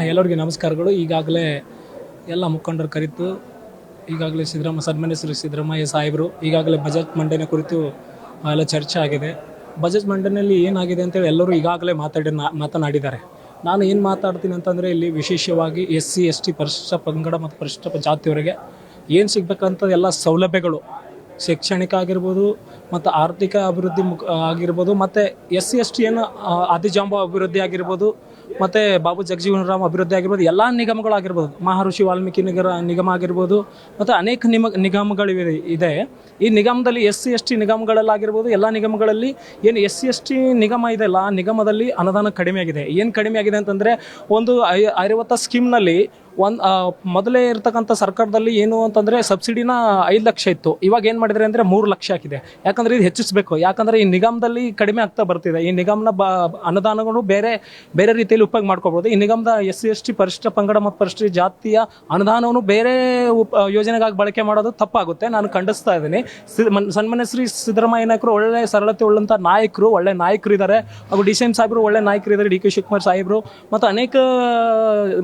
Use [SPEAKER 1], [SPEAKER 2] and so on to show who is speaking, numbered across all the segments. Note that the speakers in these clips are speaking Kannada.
[SPEAKER 1] ಎಲ್ಲರಿಗೂ ನಮಸ್ಕಾರಗಳು. ಈಗಾಗಲೇ ಎಲ್ಲ ಮುಖಂಡರು ಕರೆತು. ಈಗಾಗಲೇ ಸಿದ್ದರಾಮ, ಸನ್ಮಾನ್ಯ ಸಿದ್ದರಾಮಯ್ಯ ಸಾಹೇಬರು, ಈಗಾಗಲೇ ಬಜೆಟ್ ಮಂಡನೆ ಕುರಿತು ಎಲ್ಲ ಚರ್ಚೆ ಆಗಿದೆ. ಬಜೆಟ್ ಮಂಡನೆಯಲ್ಲಿ ಏನಾಗಿದೆ ಅಂತೇಳಿ ಎಲ್ಲರೂ ಈಗಾಗಲೇ ಮಾತಾಡಿ ಮಾತನಾಡಿದ್ದಾರೆ. ನಾನು ಏನು ಮಾತಾಡ್ತೀನಿ ಅಂತಂದರೆ, ಇಲ್ಲಿ ವಿಶೇಷವಾಗಿ ಎಸ್ ಸಿ ಎಸ್ ಟಿ ಪರಿಶಿಷ್ಟ ಪಂಗಡ ಮತ್ತು ಪರಿಶಿಷ್ಟ ಜಾತಿಯವರಿಗೆ ಏನು ಸಿಗಬೇಕಂತ ಎಲ್ಲ ಸೌಲಭ್ಯಗಳು. ಶೈಕ್ಷಣಿಕ ಆಗಿರ್ಬೋದು ಮತ್ತು ಆರ್ಥಿಕ ಅಭಿವೃದ್ಧಿ ಮುಖ, ಆಗಿರ್ಬೋದು ಮತ್ತು ಎಸ್ ಸಿ ಎಸ್ ಟಿ ಏನು ಅಭಿವೃದ್ಧಿ ಆಗಿರ್ಬೋದು ಮತ್ತು ಬಾಬು ಜಗಜೀವನ ರಾಮ್ ಅಭಿವೃದ್ಧಿ ಆಗಿರ್ಬೋದು, ಎಲ್ಲ ನಿಗಮಗಳಾಗಿರ್ಬೋದು, ಮಹರ್ಷಿ ವಾಲ್ಮೀಕಿ ನಿಗರ, ನಿಗಮ ಆಗಿರ್ಬೋದು, ಮತ್ತು ಅನೇಕ ನಿಮ, ನಿಗಮಗಳಿವೆ ಇದೆ. ಈ ನಿಗಮದಲ್ಲಿ ಎಸ್ ಸಿ ಎಸ್ ಟಿ ನಿಗಮಗಳಲ್ಲಾಗಿರ್ಬೋದು, ಎಲ್ಲ ನಿಗಮಗಳಲ್ಲಿ ಏನು ಎಸ್ ಸಿ ಎಸ್ ಟಿ ನಿಗಮ ಇದೆಯಲ್ಲ ಆ ನಿಗಮದಲ್ಲಿ ಅನುದಾನ ಕಡಿಮೆ ಆಗಿದೆ. ಏನು ಕಡಿಮೆ ಆಗಿದೆ ಅಂತಂದರೆ, ಒಂದು ಐ, ಐವತ್ತ ಸ್ಕೀಮ್ನಲ್ಲಿ ಒಂದು ಮೊದಲೇ ಇರ್ತಕ್ಕಂಥ ಸರ್ಕಾರದಲ್ಲಿ ಏನು ಅಂತಂದರೆ ಸಬ್ಸಿಡಿನ ಐದು ಲಕ್ಷ ಇತ್ತು. ಇವಾಗ ಏನು ಮಾಡಿದರೆ ಅಂದರೆ ಮೂರು ಲಕ್ಷ ಹಾಕಿದೆ. ಯಾಕಂದರೆ ಇದು ಹೆಚ್ಚಿಸಬೇಕು. ಯಾಕಂದರೆ ಈ ನಿಗಮದಲ್ಲಿ ಕಡಿಮೆ ಆಗ್ತಾ ಬರ್ತಿದೆ. ಈ ನಿಗಮನ ಬ, ಅನುದಾನಗಳು ಬೇರೆ ಬೇರೆ ರೀತಿಯಲ್ಲಿ ಉಪಯೋಗ ಮಾಡ್ಕೋಬೋದು. ಈ ನಿಗಮದ ಎಸ್ ಸಿ, ಎಸ್ ಟಿ, ಪರಿಶಿಷ್ಟ ಪಂಗಡ ಮತ್ತು ಪರಿಶಿಷ್ಟ ಜಾತಿಯ ಅನುದಾನವನ್ನು ಬೇರೆ ಉಪ, ಯೋಜನೆಗಾಗಿ ಬಳಕೆ ಮಾಡೋದು ತಪ್ಪಾಗುತ್ತೆ. ನಾನು ಖಂಡಿಸ್ತಾ ಇದ್ದೀನಿ. ಸನ್ಮಾನ್ಯ ಶ್ರೀ ಸಿದ್ದರಾಮಯ್ಯ ನಾಯಕರು ಒಳ್ಳೆ ಸರಳತೆ ಉಳ್ಳಂಥ ನಾಯಕರು, ಒಳ್ಳೆ ನಾಯಕರು ಇದ್ದಾರೆ ಹಾಗೂ ಡಿ ಸಿ ಎಂ ಸಾಹೇಬರು ಒಳ್ಳೆ ನಾಯಕರು ಇದ್ದಾರೆ ಡಿ ಕೆ ಶಿವಕುಮಾರ್ ಸಾಹೇಬರು. ಮತ್ತು ಅನೇಕ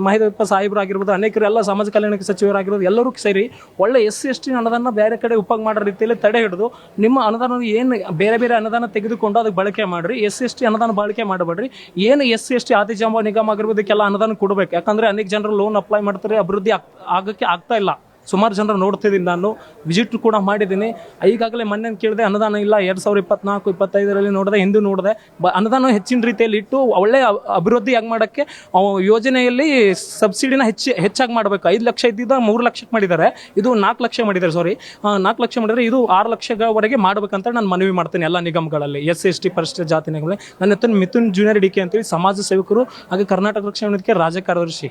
[SPEAKER 1] ಮಹೇದಪ್ಪ ಸಾಹೇಬರು ಆಗಿರ್ಬೋದು ಅನೇಕರು ಎಲ್ಲ ಸಮಾಜ ಕಲ್ಯಾಣ ಸಚಿವರಾಗಿರ್ಬೋದು ಎಲ್ಲರೂ ಸೇರಿ ಒಳ್ಳೆ ಎಸ್ ಸಿ ಎಸ್ ಟಿ ಅನುದಾನ ಬೇರೆ ಕಡೆ ಉಪಯೋಗ ಮಾಡೋ ರೀತಿಯಲ್ಲಿ ತಡೆ ಹಿಡಿದು ನಿಮ್ಮ ಅನುದಾನ ಏನು ಬೇರೆ ಬೇರೆ ಅನುದಾನ ತೆಗೆದುಕೊಂಡು ಅದಕ್ಕೆ ಬಳಕೆ ಮಾಡಿರಿ ಎಸ್ ಸಿ ಎಸ್ ಟಿ ಅನುದಾನ ಬಳಕೆ ಮಾಡಬೇಡ್ರಿ. ಏನು S C S T Adijamba ನಿಗಮ ಆಗಿರ್ಬೋದಕ್ಕೆಲ್ಲ ಅನುದಾನ ಕೊಡಬೇಕು. ಯಾಕಂದರೆ ಅನೇಕ ಜನರು ಲೋನ್ ಅಪ್ಲೈ ಮಾಡ್ತಾರೆ, ಅಭಿವೃದ್ಧಿ ಆಗ್, ಆಗೋಕ್ಕೆ ಆಗ್ತಾ ಇಲ್ಲ. ಸುಮಾರು ಜನರು ನೋಡ್ತಿದ್ದೀನಿ ನಾನು. ವಿಸಿಟ್ ಕೂಡ ಮಾಡಿದ್ದೀನಿ. ಈಗಾಗಲೇ ಮೊನ್ನೆ ಕೇಳಿದೆ, ಅನುದಾನ ಇಲ್ಲ. ಎರಡು ಸಾವಿರದ ಇಪ್ಪತ್ನಾಲ್ಕು, ಇಪ್ಪತ್ತೈದರಲ್ಲಿ ನೋಡಿದೆ, ಹಿಂದೂ ನೋಡಿದೆ. ಬ, ಅನುದಾನ ಹೆಚ್ಚಿನ ರೀತಿಯಲ್ಲಿ ಇಟ್ಟು ಒಳ್ಳೆಯ ಅಭಿವೃದ್ಧಿ ಆಗಿ ಮಾಡೋಕ್ಕೆ ಯೋಜನೆಯಲ್ಲಿ ಸಬ್ಸಿಡಿನ ಹೆಚ್ಚು, ಹೆಚ್ಚಾಗಿ ಮಾಡಬೇಕು. ಐದು ಲಕ್ಷ ಇದ್ದಿದ್ದ ಮೂರು ಲಕ್ಷಕ್ಕೆ ಮಾಡಿದ್ದಾರೆ. ಇದು ನಾಲ್ಕು ಲಕ್ಷ ಮಾಡಿದ್ದಾರೆ ಸಾರಿ ನಾಲ್ಕು ಲಕ್ಷ ಮಾಡಿದರೆ ಇದು ಆರು ಲಕ್ಷವರೆಗೆ ಮಾಡಬೇಕಂತ ನಾನು ಮನವಿ ಮಾಡ್ತೀನಿ ಎಲ್ಲ ನಿಗಮಗಳಲ್ಲಿ. ಎಸ್ ಎಸ್ ಟಿ, ಪರಿಷತ್ ಜಾತಿ ನಿಗಮಗಳಲ್ಲಿ. ನನ್ನ ಹತ್ತಿರ ಮಿಥುನ್ ಜೂನಿಯರ್ ಡಿ ಕೆ ಅಂತೇಳಿ ಸಮಾಜ ಸೇವಕರು, ಹಾಗೆ ಕರ್ನಾಟಕ ರಕ್ಷಣಾ ವೇದಿಕೆ ರಾಜ್ಯ ಕಾರ್ಯದರ್ಶಿ